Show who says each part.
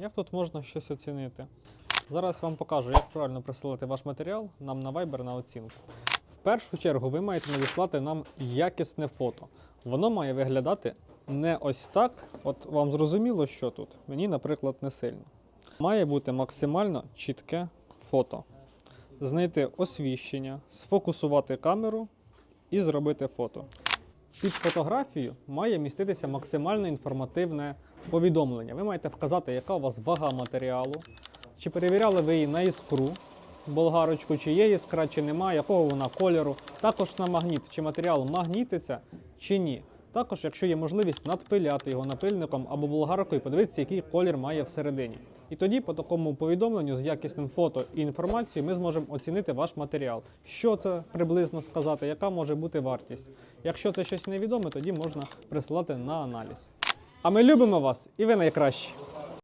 Speaker 1: Як тут можна щось оцінити? Зараз вам покажу, як правильно присилати ваш матеріал нам на Viber на оцінку. В першу чергу ви маєте надіслати нам якісне фото. Воно має виглядати не ось так. От вам зрозуміло, що тут. Мені, наприклад, не сильно. Має бути максимально чітке фото. Знайти освіщення, сфокусувати камеру і зробити фото. Під фотографією має міститися максимально інформативне повідомлення. Ви маєте вказати, яка у вас вага матеріалу, чи перевіряли ви її на іскру, болгарочку, чи є іскра, чи немає, якого вона кольору. Також на магніт, чи матеріал магнітиться, чи ні. Також, якщо є можливість, надпиляти його напильником або болгаркою, подивитися, який колір має всередині. І тоді, по такому повідомленню з якісним фото і інформацією, ми зможемо оцінити ваш матеріал. Що це приблизно сказати, яка може бути вартість. Якщо це щось невідоме, тоді можна присилати на аналіз. А ми любимо вас, і ви найкращі.